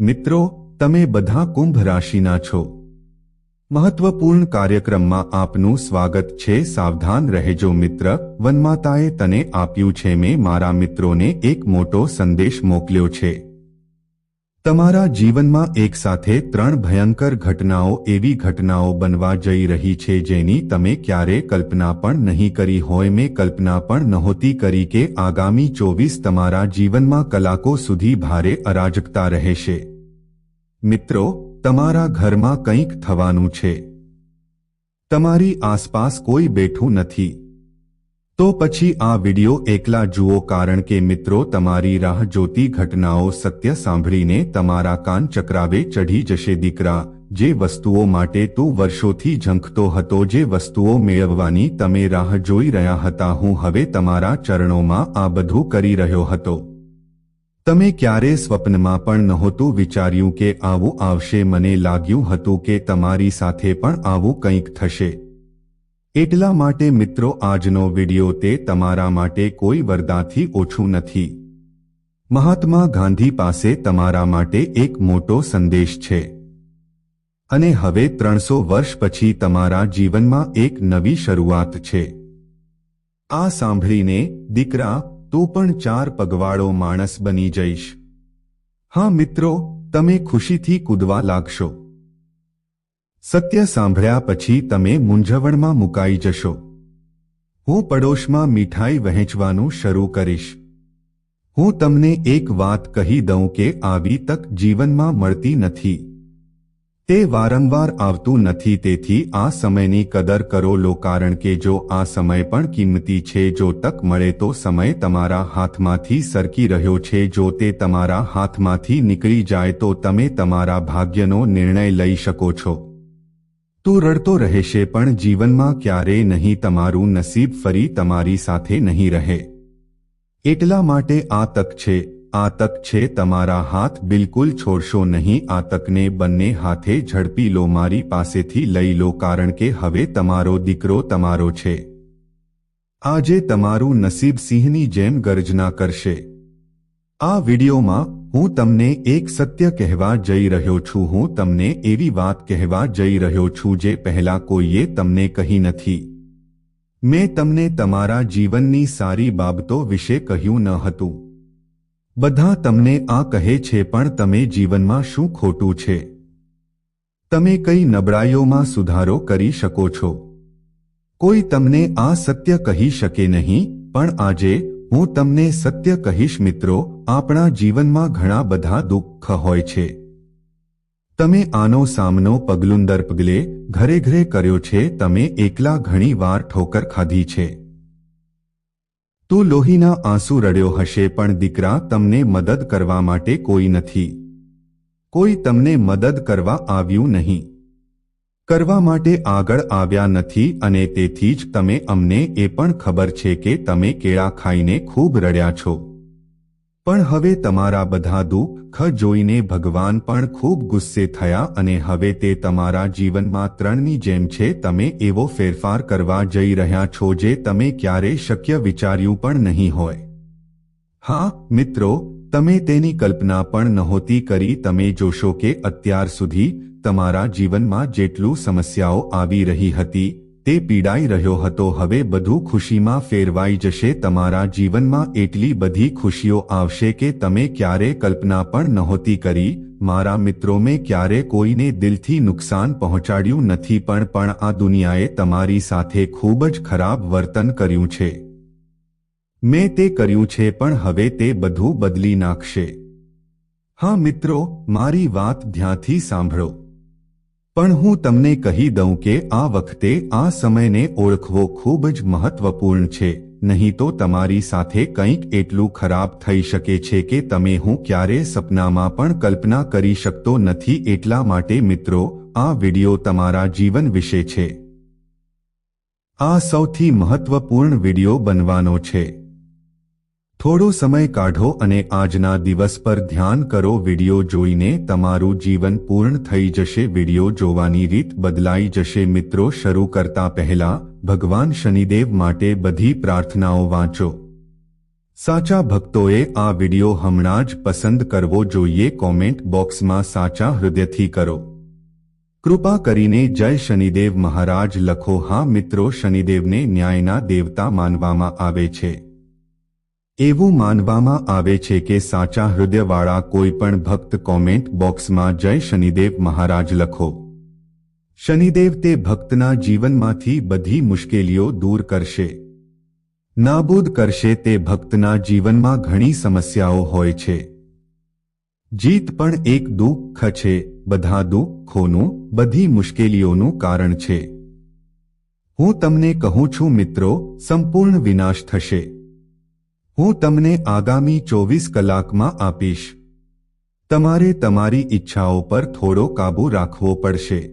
મિત્રો, તમે બધા કુંભ રાશિના છો. મહત્વપૂર્ણ કાર્યક્રમમાં આપનું સ્વાગત છે. સાવધાન રહેજો મિત્ર. વનમાતાએ તને આપ્યું છે. મેં મારા મિત્રોને એક મોટો સંદેશ મોકલ્યો છે. તમારા જીવનમાં એક સાથે ત્રણ ભયંકર ઘટનાઓ એવી ઘટનાઓ બનવા જઈ રહી છે જેની તમે ક્યારે કલ્પના પણ નહીં કરી હોય, મેં કલ્પના પણ નહોતી કરી કે આગામી ચોવીસ તમારા જીવનમાં કલાકો સુધી ભારે અરાજકતા રહેશે. મિત્રો, તમારા ઘરમાં કંઈક થવાનું છે. તમારી આસપાસ કોઈ બેઠું નથી. તો પછી આ વિડિયો એકલા જુઓ કારણ કે મિત્રો તમારી રાહ જોતી ઘટનાઓ સત્ય સાંભળીને તમારા કાન ચક્રાવે ચઢી જશે દીકરા. જે વસ્તુઓ માટે તું વર્ષોથી ઝંખતો હતો, જે વસ્તુઓ મેળવવાની તમે રાહ જોઈ રહ્યા હતા, હું હવે તમારા ચરણોમાં આ બધું કરી રહ્યો હતો. તમે ક્યારે સ્વપ્નમાં પણ નહોતું વિચાર્યું કે આવું આવશે, મને લાગ્યું હતું કે તમારી સાથે પણ આવું કંઈક થશે. એટલા માટે મિત્રો આજનો વિડિયો તે તમારા માટે કોઈ વરદાથી ઓછું નથી. મહાત્મા ગાંધી પાસે તમારા માટે એક મોટો સંદેશ છે. અને હવે ત્રણસો વર્ષ પછી તમારા જીવનમાં એક નવી શરૂઆત છે. આ સાંભળીને, દીકરા, તું પણ ચાર પગવાળો માણસ બની જઈશ. હા મિત્રો, તમે ખુશીથી કૂદવા લાગશો. સત્ય સાંભળ્યા પછી તમે મૂંઝવણમાં મુકાઈ જશો. હું પડોશમાં મીઠાઈ વહેંચવાનું શરૂ કરીશ. હું તમને એક વાત કહી દઉં કે આવી તક જીવનમાં મળતી નથી. તે વારંવાર આવતું નથી, તેથી આ સમયની કદર કરો લો, કારણ કે જો આ સમય પણ કિંમતી છે, જો તક મળે તો સમય તમારા હાથમાંથી સરકી રહ્યો છે, જો તે તમારા હાથમાંથી નીકળી જાય તો તમે તમારા ભાગ્યનો નિર્ણય લઈ શકો છો. તું રડતો રહેશે પણ જીવનમાં ક્યારેય નહીં તમારું નસીબ ફરી તમારી સાથે નહીં રહે. એટલા માટે આ તક છે આ તક છે તમારા હાથ બિલકુલ છોડશો નહીં આ તકને બંને હાથે ઝડપી લો, મારી પાસેથી લઈ લો કારણ કે હવે તમારો દીકરો તમારો છે. આજે તમારું નસીબ સિંહની જેમ ગર્જના કરશે. આ વિડીયોમાં હું તમને એક સત્ય કહેવા જઈ રહ્યો છું, હું તમને એવી વાત કહેવા જઈ રહ્યો છું જે પહેલા કોઈએ તમને કહી નથી. મેં તમને તમારા જીવનની સારી બાબતો વિશે કહ્યું ન હતું. બધા તમને આ કહે છે, પણ તમે જીવનમાં શું ખોટું છે? તમે કઈ નબળાઈઓમાં સુધારો કરી શકો છો? કોઈ તમને આ સત્ય કહી શકે નહીં, પણ આજે હું તમને સત્ય કહીશ મિત્રો, આપણા જીવનમાં ઘણા બધા દુઃખ હોય છે. તમે આનો સામનો પગલું દર પગલે ઘરે ઘરે કર્યો છે, તમે એકલા ઘણી વાર ઠોકર ખાધી છે. તું લોહીના આંસુ રડ્યો હશે, પણ દીકરા, તમને મદદ કરવા માટે કોઈ નથી. કોઈ તમને મદદ કરવા આવ્યું નહીં. કરવા માટે આગળ આવ્યા નથી અને તેથી જ તમે અમને એ પણ ખબર છે કે તમે કેળા ખાઈને ખૂબ રડ્યા છો. પણ હવે તમારા બધા દુઃખ જોઈને ભગવાન પણ ખૂબ ગુસ્સે થયા અને હવે તે તમારા જીવનમાં ત્રણની જેમ છે, તમે એવો ફેરફાર કરવા જઈ રહ્યા છો જે તમે ક્યારે શક્ય વિચાર્યું પણ નહીં હોય. હા, મિત્રો તમે તેની કલ્પના પણ નહોતી કરી, તમે જોશો કે અત્યાર સુધી તમારા જીવનમાં જેટલું સમસ્યાઓ આવી રહી હતી, તે પીડાઈ રહ્યો હતો. હવે બધું ખુશીમાં ફેરવાઈ જશે. તમારા જીવનમાં એટલી બધી ખુશીઓ આવશે કે તમે ક્યારે કલ્પના પણ નહોતી કરી. મારા મિત્રો, મેં ક્યારે કોઈને દિલથી નુકસાન પહોંચાડ્યું નથી, પણ પણ આ દુનિયાએ તમારી સાથે ખૂબ જ ખરાબ વર્તન કર્યું છે. મેં તે કર્યું છે પણ હવે તે બધું બદલી નાખશે. હા મિત્રો, મારી વાત ધ્યાનથી સાંભળો. પણ હું તમને કહી દઉં કે આ વખતે આ સમયને ઓળખવો ખૂબ જ મહત્વપૂર્ણ છે, નહીં તો તમારી સાથે કંઈક એટલું ખરાબ થઈ શકે છે કે તમે હું ક્યારે સપનામાં પણ કલ્પના કરી શકતો નથી એટલા માટે મિત્રો, આ વિડિયો તમારા જીવન વિશે છે. આ સૌથી મહત્વપૂર્ણ વિડિયો બનવાનો છે. થોડો સમય કાઢો અને આજના દિવસ પર ધ્યાન કરો વિડિયો જોઈને તમારું જીવન પૂર્ણ થઈ જશે. વિડિયો જોવાની રીત બદલાઈ જશે. મિત્રો, શરૂ કરતા પહેલા ભગવાન શનિદેવ માટે બધી પ્રાર્થનાઓ વાંચો. સાચા ભક્તોએ આ વિડિયો હમણાં જ પસંદ કરવો જોઈએ. કોમેન્ટ બોક્સમાં સાચા હૃદયથી કરો. કૃપા કરીને જય શનિદેવ મહારાજ લખો. હા મિત્રો, શનિદેવને ન્યાયના દેવતા માનવામાં આવે છે. એવું માનવામાં આવે છે કે સાચા હૃદયવાળા કોઈ પણ ભક્ત કોમેન્ટ બોક્સમાં જય શનિદેવ મહારાજ લખો. શનિદેવ તે ભક્તના જીવનમાંથી બધી મુશ્કેલીઓ દૂર કરશે. નાબૂદ કરશે તે ભક્તના જીવનમાં ઘણી સમસ્યાઓ હોય છે. જીત પણ એક દુઃખ છે, બધા દુઃખોનું, બધી મુશ્કેલીઓનું કારણ છે. હું તમને કહું છું મિત્રો, સંપૂર્ણ વિનાશ થશે. હું તમને આગામી ચોવીસ કલાકમાં આપીશ. તમારે તમારી ઈચ્છાઓ પર થોડો કાબૂ રાખવો પડશે.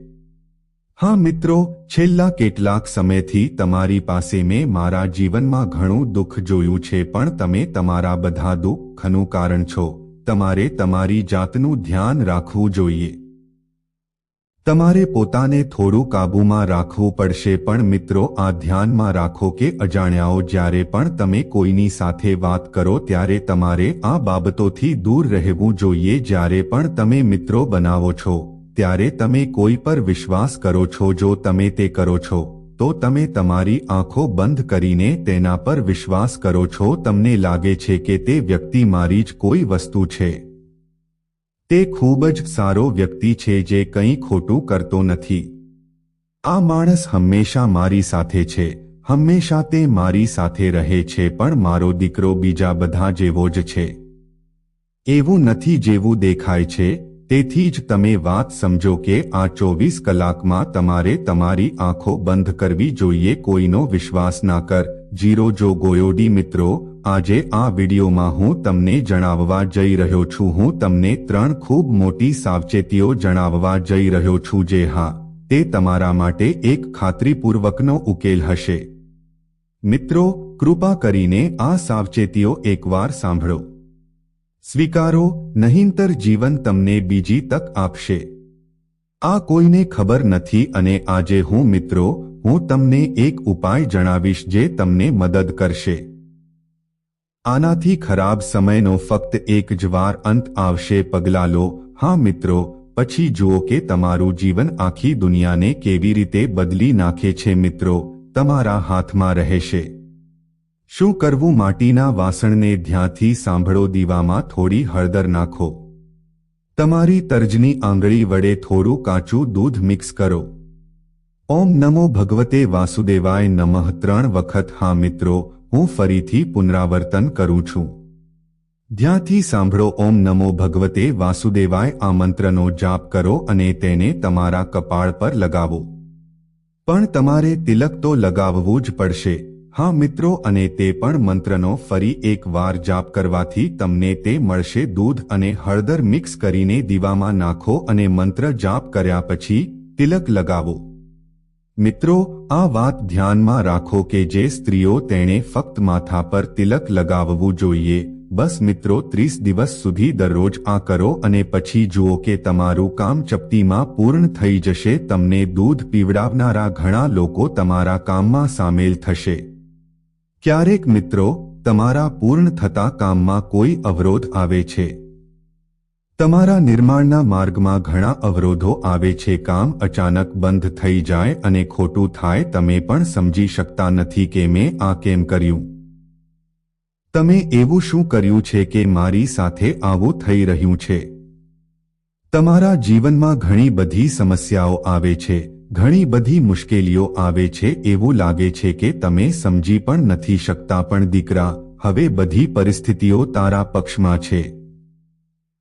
હા મિત્રો, છેલ્લા કેટલાક સમયથી તમારી પાસે મેં મારા જીવનમાં ઘણું દુઃખ જોયું છે, પણ તમે તમારા બધા દુઃખનું કારણ છો. તમારે તમારી જાતનું ધ્યાન રાખવું જોઈએ. તમારે પોતાને થોડું કાબૂમાં રાખવું પડશે પણ મિત્રો, આ ધ્યાનમાં રાખો કે અજાણ્યાઓ જ્યારે પણ તમે કોઈની સાથે વાત કરો ત્યારે તમારે આ બાબતોથી દૂર રહેવું જોઈએ જ્યારે પણ તમે મિત્રો બનાવો છો. ત્યારે તમે કોઈ પર વિશ્વાસ કરો છો જો તમે તે કરો છો, તો તમે તમારી આંખો બંધ કરીને તેના પર વિશ્વાસ કરો છો. તમને લાગે છે કે તે વ્યક્તિ મારી જ કોઈ વસ્તુ છે. તે ખૂબ જ સારો વ્યક્તિ છે જે કંઈ ખોટું કરતો નથી. આ માણસ હંમેશા મારી સાથે છે, હંમેશા તે મારી સાથે રહે છે પણ મારો દીકરો બીજા બધા જેવો જ છે. એવું નથી જેવું દેખાય છે, તેથી જ તમે વાત સમજો કે આ ચોવીસ કલાકમાં તમારે તમારી આંખો બંધ કરવી જોઈએ, કોઈનો વિશ્વાસ ના કર. જીરો જો ગોયોડી મિત્રો આજે આ વિડીયોમાં હું તમને જણાવવા જઈ રહ્યો છું. હું તમને ત્રણ ખૂબ મોટી સાવચેતીઓ જણાવવા જઈ રહ્યો છું જે હા, તે તમારા માટે એક ખાતરીપૂર્વકનો ઉકેલ હશે. મિત્રો, કૃપા કરીને આ સાવચેતીઓ એકવાર સાંભળો. સ્વીકારો, નહીંતર જીવન તમને બીજી તક આપશે. આ કોઈને ખબર નથી અને આજે હું મિત્રો, હું તમને એક ઉપાય જણાવીશ જે તમને મદદ કરશે. આનાથી ખરાબ સમયનો ફક્ત એક જ વાર અંત આવશે. પગલા લો. હા મિત્રો, પછી જુઓ કે તમારું જીવન આખી દુનિયાને કેવી રીતે બદલી નાખે છે મિત્રો. તમારા હાથમાં રહેશે. શું કરવું માટીના વાસણને ધ્યાંથી સાંભળો. દીવામાં થોડી હળદર નાખો. તમારી તર્જની આંગળી વડે થોડું કાચું દૂધ મિક્સ કરો. ઓમ નમો ભગવતે વાસુદેવાય નમઃ ત્રણ વખત. હા મિત્રો હું ફરીથી પુનરાવર્તન કરું છું. ધ્યાનથી સાંભળો, ઓમ નમો ભગવતે વાસુદેવાય આ મંત્રનો જાપ કરો અને તેને તમારા કપાળ પર લગાવો. પણ તમારે તિલક તો લગાવવું જ પડશે. હા મિત્રો, અને તે પણ મંત્રનો ફરી એક વાર જાપ કરવાથી તમને તે મળશે. દૂધ અને હળદર મિક્સ કરીને દીવામાં નાખો અને મંત્ર જાપ કર્યા પછી તિલક લગાવો. મિત્રો, આ વાત ધ્યાનમાં રાખો કે જે સ્ત્રીઓ તેણે ફક્ત માથા પર તિલક લગાવવું જોઈએ. બસ મિત્રો, ત્રીસ દિવસ સુધી દરરોજ આ કરો અને પછી જુઓ કે તમારું કામ ચપટીમાં પૂર્ણ થઈ જશે. તમને દૂધ પીવડાવનારા ઘણા લોકો તમારા કામમાં સામેલ થશે. ક્યારેક મિત્રો, તમારા પૂર્ણ થતા કામમાં કોઈ અવરોધ આવે છે. તમારા નિર્માણના માર્ગમાં ઘણા અવરોધો આવે છે, કામ અચાનક બંધ થઈ જાય અને ખોટું થાય, તમે પણ સમજી શકતા નથી કે મેં આ કેમ કર્યું. તમે એવું શું કર્યું છે કે મારી સાથે આવું થઈ રહ્યું છે? તમારા જીવનમાં ઘણી બધી સમસ્યાઓ આવે છે, ઘણી બધી મુશ્કેલીઓ આવે છે, એવું લાગે છે કે તમે સમજી પણ નથી શકતા, પણ દીકરા, હવે બધી પરિસ્થિતિઓ તારા પક્ષમાં છે.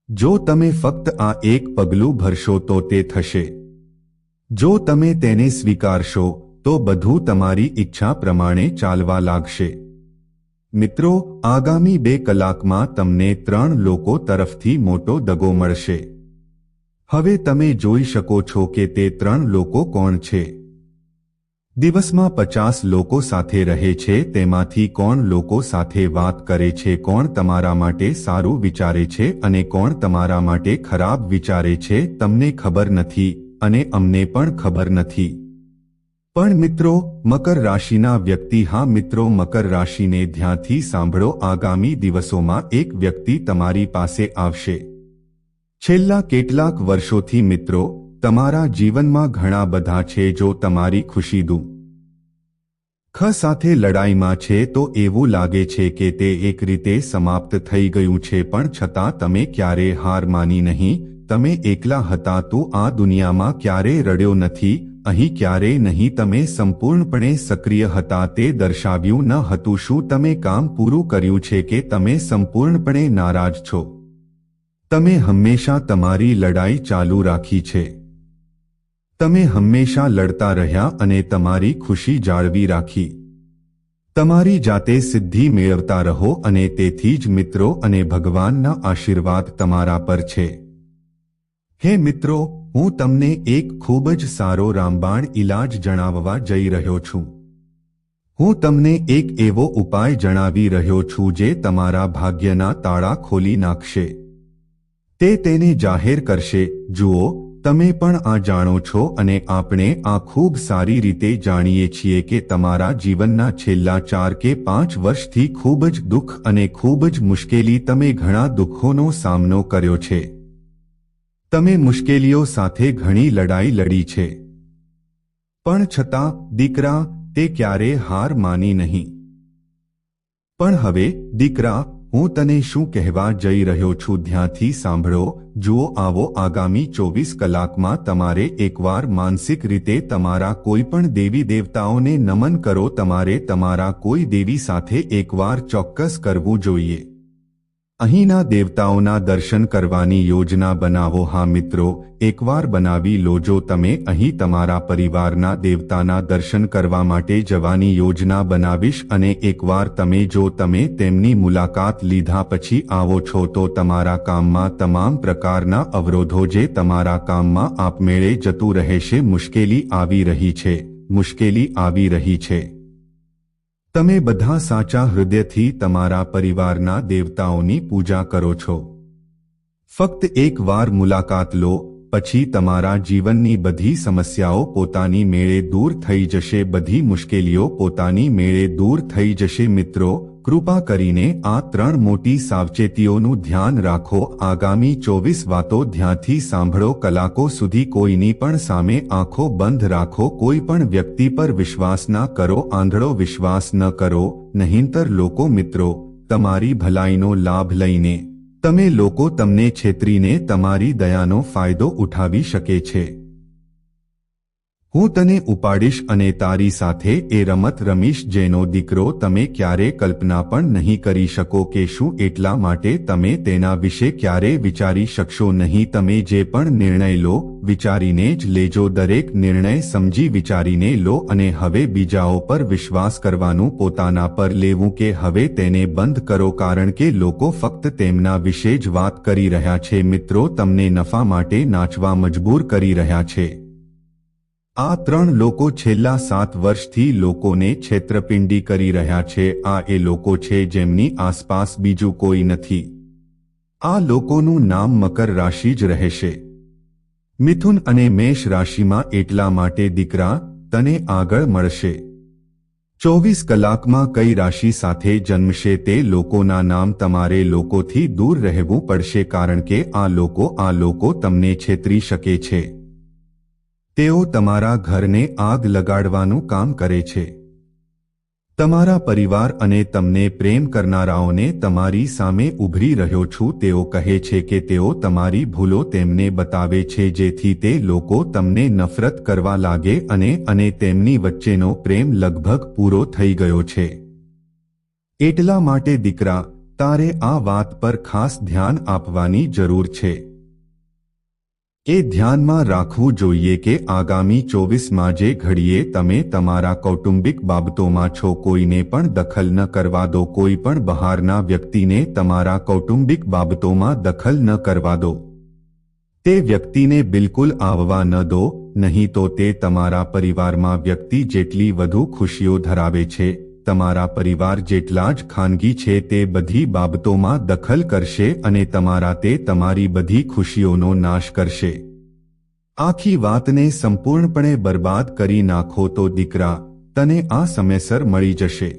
જો તમે ફક્ત આ એક પગલું ભરશો તો તે થશે. જો તમે તેને સ્વીકારશો, તો બધું તમારી ઈચ્છા પ્રમાણે ચાલવા લાગશે. મિત્રો, આગામી બે કલાકમાં તમને ત્રણ લોકો તરફથી મોટો દગો મળશે. હવે તમે જોઈ શકો છો કે તે ત્રણ લોકો કોણ છે. દિવસમાં પચાસ લોકો સાથે રહે છે, તેમાંથી કોણ લોકો સાથે વાત કરે છે, કોણ તમારા માટે સારું વિચારે છે અને કોણ તમારા માટે ખરાબ વિચારે છે, તમને ખબર નથી અને અમને પણ ખબર નથી. પણ મિત્રો, મકર રાશિના વ્યક્તિ, હા મિત્રો, મકર રાશિને ધ્યાનથી સાંભળો, આગામી દિવસોમાં એક વ્યક્તિ તમારી પાસે આવશે. છેલ્લા કેટલાક વર્ષોથી મિત્રો તમારા જીવનમાં ઘણા બધા છે જો તમારી ખુશી દું. ખ સાથે લડાઈમાં છે તો એવું લાગે છે કે તે એક રીતે સમાપ્ત થઈ ગયું છે પણ છતાં તમે ક્યારે હાર માની નહીં, તમે એકલા હતા તો આ દુનિયામાં ક્યારે રડ્યો નથી, અહીં ક્યારેય નહીં તમે સંપૂર્ણપણે સક્રિય હતા તે દર્શાવ્યું ન હતું શું તમે કામ પૂરું કર્યું છે કે તમે સંપૂર્ણપણે નારાજ છો. તમે હંમેશા તમારી લડાઈ ચાલુ રાખી છે. તમે હંમેશા લડતા રહ્યા અને તમારી ખુશી જાળવી રાખી. તમારી જાતે સિદ્ધિ મેળવતા રહો અને તેથી જ મિત્રો અને ભગવાનના આશીર્વાદ તમારા પર છે. હે મિત્રો, હું તમને એક ખૂબ જ સારો રામબાણ ઇલાજ જણાવવા જઈ રહ્યો છું. હું તમને એક એવો ઉપાય જણાવી રહ્યો છું જે તમારા ભાગ્યના તાળા ખોલી નાખશે. તે તેને જાહેર કરશે, જુઓ તમે પણ આ જાણો છો અને આપણે આ ખૂબ સારી રીતે જાણીએ છીએ કે તમારા જીવનના છેલ્લા ચાર કે પાંચ વર્ષથી ખૂબ જ દુઃખ અને ખૂબ જ મુશ્કેલી તમે ઘણા દુઃખોનો સામનો કર્યો છે. તમે મુશ્કેલીઓ સાથે ઘણી લડાઈ લડી છે. પણ છતાં, દીકરા, તે ક્યારે હાર માની નહીં. પણ હવે, દીકરા હું તને શું કહેવા જઈ રહ્યો છું ધ્યાનથી સાંભળો, જુઓ, આવો, આગામી ચોવીસ કલાકમાં તમારે એકવાર માનસિક રીતે તમારા કોઈ પણ દેવી દેવતાઓને નમન કરો, તમારે તમારા કોઈ દેવી સાથે એકવાર ચોક્કસ કરવું જોઈએ. અહીંના દેવતાઓના દર્શન કરવાની યોજના બનાવો. હા મિત્રો, એકવાર બનાવી લો જો તમે અહીં તમારા પરિવારના દેવતાના દર્શન કરવા માટે જવાની યોજના બનાવીશ અને એકવાર તમે જો તમે તેમની મુલાકાત લીધા પછી આવો છો તો તમારા કામમાં તમામ પ્રકારના અવરોધો જે તમારા કામમાં આપમેળે જતું રહેશે મુશ્કેલી આવી રહી છે. મુશ્કેલી આવી રહી છે. તમે બધા સાચા હૃદયથી તમારા પરિવારના દેવતાઓની પૂજા કરો છો. ફક્ત એક વાર મુલાકાત લો, પછી તમારા જીવનની બધી સમસ્યાઓ પોતાની મેળે દૂર થઈ જશે, બધી મુશ્કેલીઓ પોતાની મેળે દૂર થઈ જશે મિત્રો કૃપા કરીને આ ત્રણ મોટી સાવચેતીઓનું ધ્યાન રાખો. આગામી ચોવીસ વાતો ધ્યાનથી સાંભળો. કલાકો સુધી કોઈની પણ સામે આંખો બંધ રાખો. કોઈ પણ વ્યક્તિ પર વિશ્વાસ ના કરો. આંધળો વિશ્વાસ ન કરો. નહીંતર લોકો મિત્રો, તમારી ભલાઈનો લાભ લઈને, તમે લોકો તમને છેતરીને તમારી દયાનો ફાયદો ઉઠાવી શકે છે. હું તને ઉપાડીશ અને તારી સાથે એ રમત રમીશ જેનો દીકરો તમે ક્યારે કલ્પના પણ નહીં કરી શકો કે શું એટલા માટે તમે તેના વિશે ક્યારે વિચારી શકશો નહીં. તમે જે પણ નિર્ણય લો, વિચારીને જ લેજો. દરેક નિર્ણય સમજી વિચારીને લો અને હવે બીજાઓ પર વિશ્વાસ કરવાનું પોતાના પર લેવું કે હવે તેને બંધ કરો. કારણ કે લોકો ફક્ત તેમના વિશે જ વાત કરી રહ્યા છે. મિત્રો, તમને નફા માટે નાચવા મજબૂર કરી રહ્યા છે. આ ત્રણ લોકો છેલ્લા સાત વર્ષથી લોકોને છેતરપિંડી કરી રહ્યા છે. આ એ લોકો છે જેમની આસપાસ બીજું કોઈ નથી. આ લોકોનું નામ મકર રાશિ જ રહેશે. મિથુન અને મેષ રાશિમાં એટલા માટે દીકરા, તને આગળ મળશે. ચોવીસ કલાકમાં કઈ રાશિ સાથે જન્મશે તે લોકોના નામ તમારે લોકોથી દૂર રહેવું પડશે કારણ કે આ લોકો આ લોકો તમને છેતરી શકે છે. તેઓ તમારા ઘરને આગ લગાડવાનું કામ કરે છે. તમારા પરિવાર અને તમને પ્રેમ કરનારાઓને તમારી સામે ઉભરી રહ્યો છું, તેઓ કહે છે કે તેઓ તમારી ભૂલો તેમને બતાવે છે, જેથી તે લોકો તમને નફરત કરવા લાગે અને અને તેમની વચ્ચેનો પ્રેમ લગભગ પૂરો થઈ ગયો છે. એટલા માટે દીકરા, તારે આ વાત પર ખાસ ધ્યાન આપવાની જરૂર છે. એ ધ્યાનમાં રાખવું જોઈએ કે આગામી ચોવીસમાં જે ઘડીએ તમે તમારા કૌટુંબિક બાબતોમાં છો, કોઈને પણ દખલ ન કરવા દો, કોઈ પણ બહારના વ્યક્તિને તમારા કૌટુંબિક બાબતોમાં દખલ ન કરવા દો. તે વ્યક્તિને બિલકુલ આવવા ન દો, નહીં તો તે તમારા પરિવારમાં વ્યક્તિ જેટલી વધુ ખુશીઓ ધરાવે છે. તમારા પરિવાર જેટલા જ ખાનગી છે તે બધી બાબતોમાં દખલ કરશે અને તમારા તે તમારી બધી ખુશીઓનો નાશ કરશે. આખી વાતને સંપૂર્ણપણે બરબાદ કરી નાખો તો દીકરા, તને આ સમયસર મળી જશે.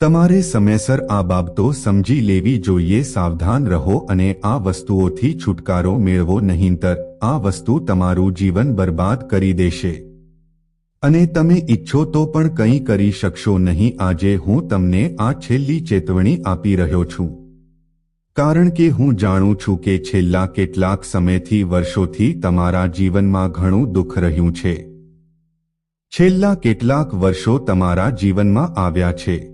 તમારે સમયસર આ બાબતો સમજી લેવી જોઈએ, સાવધાન રહો અને આ વસ્તુઓથી છુટકારો મેળવો નહીંતર આ વસ્તુ તમારું જીવન બરબાદ કરી દેશે. અને તમે ઈચ્છો તો પણ કંઈ કરી શકશો નહીં, આજે હું તમને આ છેલ્લી ચેતવણી આપી રહ્યો છું. કારણ કે હું જાણું છું કે છેલ્લા કેટલાક સમયથી, વર્ષોથી તમારા જીવનમાં ઘણું દુઃખ રહ્યું છે. છેલ્લા કેટલાક વર્ષો તમારા જીવનમાં આવ્યા છે.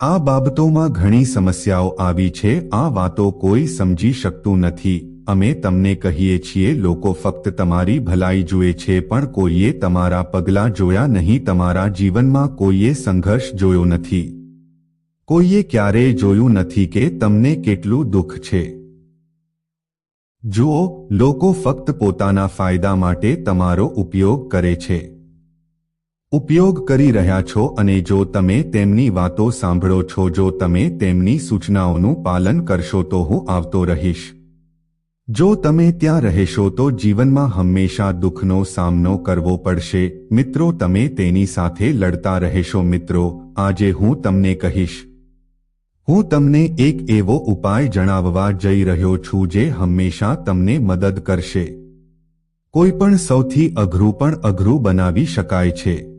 આ બાબતોમાં ઘણી સમસ્યાઓ આવી છે, આ વાતો કોઈ સમજી શકતું નથી. અમે તમને કહીએ છીએ, લોકો ફક્ત તમારી ભલાઈ જુએ છે, પણ કોઈએ તમારા પગલાં જોયા નહીં, તમારા જીવનમાં કોઈએ સંઘર્ષ જોયો નથી. કોઈએ ક્યારેય જોયું નથી કે તમને કેટલું દુઃખ છે. જુઓ, લોકો ફક્ત પોતાના ફાયદા માટે તમારો ઉપયોગ કરે છે. ઉપયોગ કરી રહ્યા છો અને જો તમે તેમની વાતો સાંભળો છો, જો તમે તેમની સૂચનાઓનું પાલન કરશો, તો હું આવતો રહીશ. જો તમે ત્યાં રહેશો તો જીવનમાં હંમેશા દુઃખનો સામનો કરવો પડશે. મિત્રો, તમે તેની સાથે લડતા રહેશો. મિત્રો, આજે હું તમને કહીશ. હું તમને એક એવો ઉપાય જણાવવા જઈ રહ્યો છું જે હંમેશા તમને મદદ કરશે. કોઈ પણ સૌથી અઘરું પણ અઘરું બનાવી શકાય છે.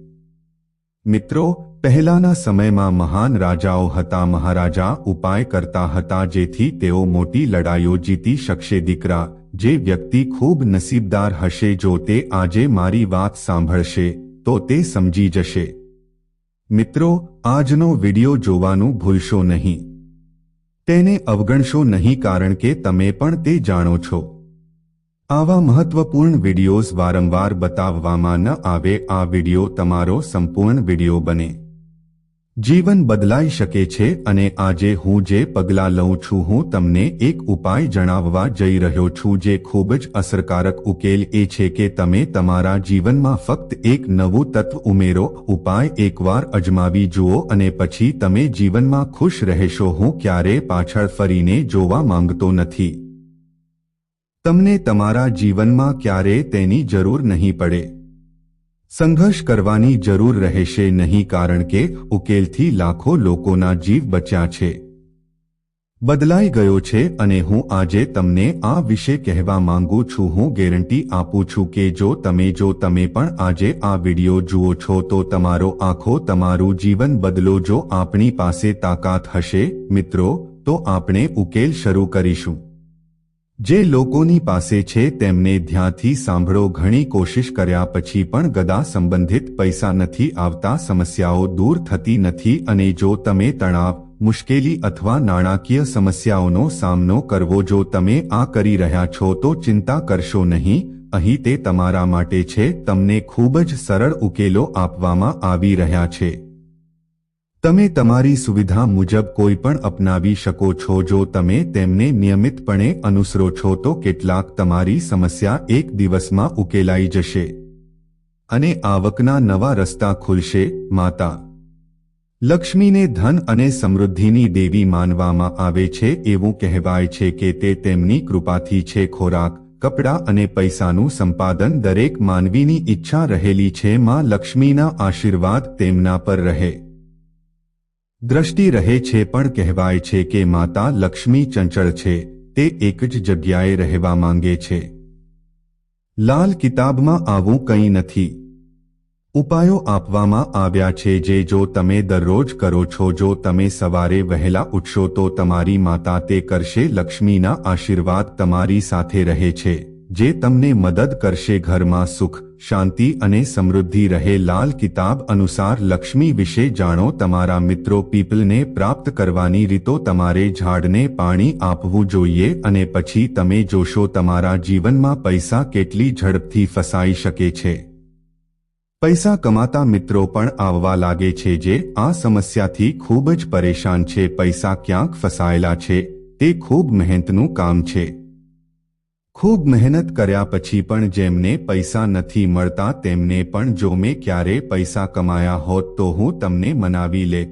મિત્રો, પહેલાના સમયમાં મહાન રાજાઓ હતા, મહારાજા ઉપાય કરતા હતા, જેથી તેઓ મોટી લડાઈઓ જીતી શકશે. દીકરા, જે વ્યક્તિ ખૂબ નસીબદાર હશે, જો તે આજે મારી વાત સાંભળશે, તો તે સમજી જશે. મિત્રો, આજનો વિડિયો જોવાનું ભૂલશો નહીં. તેને અવગણશો નહીં, કારણ કે તમે પણ તે જાણો છો. આવા મહત્વપૂર્ણ વિડિયોઝ વારંવાર બતાવવામાં ન આવે, આ વિડિયો તમારો સંપૂર્ણ વિડિયો બને. જીવન બદલાઈ શકે છે અને આજે હું જે પગલાં લઉં છું, હું તમને એક ઉપાય જણાવવા જઈ રહ્યો છું જે ખૂબ જ અસરકારક ઉકેલ એ છે કે તમે તમારા જીવનમાં ફક્ત એક નવું તત્વ ઉમેરો, ઉપાય એકવાર અજમાવી જુઓ અને પછી તમે જીવનમાં ખુશ રહેશો. હું ક્યારે પાછળ ફરીને જોવા માંગતો નથી. તમને તમારા જીવનમાં ક્યારેય તેની જરૂર નહીં પડે. સંઘર્ષ કરવાની જરૂર રહેશે નહીં કારણ કે ઉકેલથી લાખો લોકોના જીવ બચ્યા છે. બદલાઈ ગયો છે અને હું આજે તમને આ વિશે કહેવા માંગુ છું. હું ગેરંટી આપું છું કે જો તમે જો તમે પણ આજે આ વિડિયો જુઓ છો, તો તમારો આખો તમારું જીવન બદલો. જો આપણી પાસે તાકાત હશે, મિત્રો, તો આપણે ઉકેલ શરૂ કરીશું. જે લોકોની પાસે છે તેમને ધ્યાનથી સાંભળો, ઘણી કોશિશ કર્યા પછી પણ ગદા સંબંધિત પૈસા નથી આવતા, સમસ્યાઓ દૂર થતી નથી અને જો તમે તણાવ, મુશ્કેલી અથવા નાણાકીય સમસ્યાઓનો સામનો કરવો, જો તમે આ કરી રહ્યા છો તો ચિંતા કરશો નહીં, અહીં તે તમારા માટે છે, તમને ખૂબ જ સરળ ઉકેલો આપવામાં આવી રહ્યા છે. તમે તમારી સુવિધા મુજબ કોઈ પણ અપનાવી શકો છો. જો તમે તેમને નિયમિતપણે અનુસરો છો, તો કેટલાક તમારી સમસ્યા એક દિવસમાં ઉકેલાઈ જશે. અને આવકના નવા રસ્તા ખુલશે. માતા. લક્ષ્મીને ધન અને સમૃદ્ધિની દેવી માનવામાં આવે છે. એવું કહેવાય છે કે તે તેમની કૃપાથી છે. ખોરાક, કપડાં અને પૈસાનું સંપાદન દરેક માનવીની ઈચ્છા રહેલી છે. માં લક્ષ્મીના આશીર્વાદ તેમના પર રહે. દ્રષ્ટિ રહે છે પણ કહેવાય છે કે માતા લક્ષ્મી ચંચળ છે, તે એક જ જગ્યાએ રહેવા માંગે છે. લાલ કિતાબમાં આવું કંઈ નથી. ઉપાયો આપવામાં આવ્યા છે જે જો તમે દરરોજ કરો છો, જો તમે સવારે વહેલા ઉઠશો, તો તમારી માતા તે કરશે, લક્ષ્મીના આશીર્વાદ તમારી સાથે રહે છે, જે તમને મદદ કરશે, ઘરમાં સુખ શાંતિ અને સમૃદ્ધિ રહે લાલ કિતાબ અનુસાર લક્ષ્મી વિશે જાણો તમારા મિત્રો પીપલને પ્રાપ્ત કરવાની રીતો તમારે ઝાડને પાણી આપવું જોઈએ અને પછી તમે જોશો તમારા જીવનમાં પૈસા કેટલી ઝડપથી ફસાઈ શકે છે. પૈસા કમાતા મિત્રો પણ આવવા લાગે છે જે આ સમસ્યાથી ખૂબ જ પરેશાન છે. પૈસા ક્યાંક ફસાયેલા છે, તે ખૂબ મહેનતનું કામ છે. ખૂબ મહેનત કર્યા પછી પણ જેમને પૈસા નથી મળતા તેમને પણ જો મેં ક્યારે પૈસા કમાયા હોત તો હું તમને મનાવી લેત.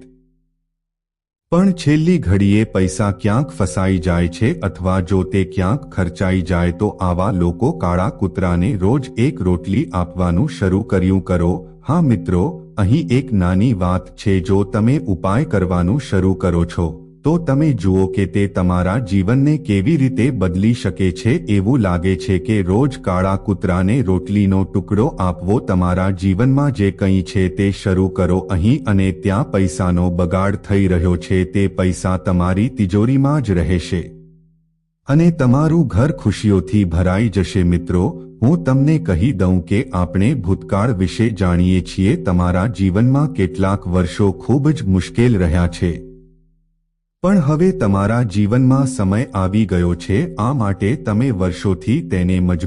પણ છેલ્લી ઘડીએ પૈસા ક્યાંક ફસાઈ જાય છે અથવા જો તે ક્યાંક ખર્ચાઈ જાય તો આવા લોકો કાળા કૂતરાને રોજ એક રોટલી આપવાનું શરૂ કર્યું કરો. હા મિત્રો, અહીં એક નાની વાત છે જો તમે ઉપાય કરવાનું શરૂ કરો છો. તો તમે જુઓ કે તે તમારા જીવનને કેવી રીતે બદલી શકે છે એવું લાગે છે કે રોજ કાળા કૂતરાને રોટલીનો ટુકડો આપવો તમારા જીવનમાં જે કંઈ છે તે શરૂ કરો અહીં અને ત્યાં પૈસાનો બગાડ થઈ રહ્યો છે તે પૈસા તમારી તિજોરીમાં જ રહેશે. અને તમારું ઘર ખુશીઓથી ભરાઈ જશે મિત્રો, હું તમને કહી દઉં કે આપણે ભૂતકાળ વિશે જાણીએ છીએ, તમારા જીવનમાં કેટલાક વર્ષો ખૂબ જ મુશ્કેલ રહ્યા છે. પણ હવે તમારા જીવનમાં સમય આવી ગયો છે આ માટે તમે વર્ષોથી તેને મજબૂત